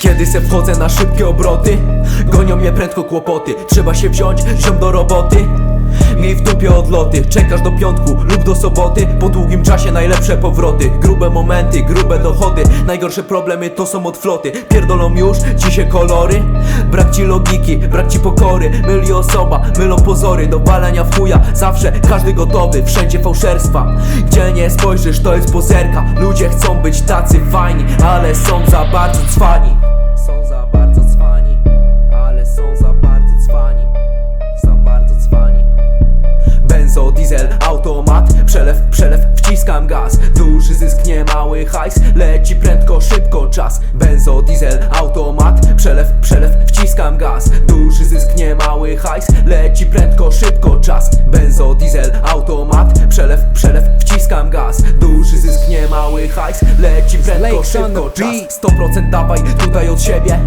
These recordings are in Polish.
Kiedy se wchodzę na szybkie obroty Gonią mnie prędko kłopoty. Trzeba się wziąć, ziom do roboty W dupie odloty. Czekasz do piątku lub do soboty. Po długim czasie najlepsze powroty. Grube momenty, grube dochody. Najgorsze problemy to są od floty. Pierdolą już ci się kolory? Brak ci logiki, brak ci pokory. Myli osoba, mylą pozory. Do walenia w chuja, zawsze każdy gotowy. Wszędzie fałszerstwa. Gdzie nie spojrzysz to jest pozerka. Ludzie chcą być tacy fajni Ale są za bardzo cwani Przelew, przelew, wciskam gaz. Duży zysk, nie mały hajs Leci prędko, szybko czas. Benzo, diesel, automat Przelew, przelew, wciskam gaz. Duży zysk, nie mały hajs Leci prędko, szybko czas. Benzo, diesel, automat Przelew, przelew, wciskam gaz. Duży zysk, nie mały hajs Leci prędko, szybko czas. 100% dawaj tutaj od siebie.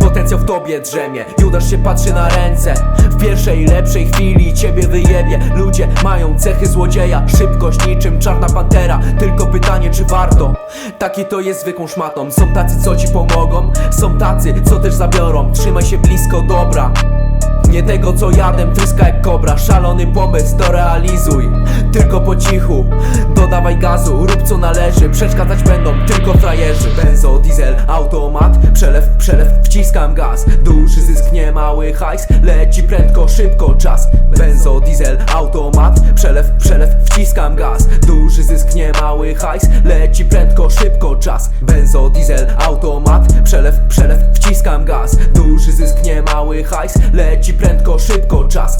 Potencjał w tobie drzemie. Judasz się patrzy na ręce. W pierwszej lepszej chwili ciebie wyjebie. Ludzie mają cechy złodzieja. Szybkość niczym czarna pantera. Tylko pytanie czy warto? Taki to jest zwykłą szmatą. Są tacy co ci pomogą? Są tacy co też zabiorą. Trzymaj się blisko dobra. Nie tego co jadem, tryska jak kobra. Szalony pomysł, to realizuj. Tylko po cichu, dodawaj gazu Rób co należy, przeszkadzać będą tylko frajerzy. Benzo, diesel, automat Przelew, przelew, wciskam gaz. Duży zysk, nie mały hajs Leci prędko, szybko czas. Benzo, diesel, automat Przelew, przelew, wciskam gaz. Duży zysk, nie mały hajs Leci prędko, szybko czas. Benzo, diesel, automat Przelew, przelew, wciskam gaz. Duży zysk, nie mały hajs Leci prędko, szybko czas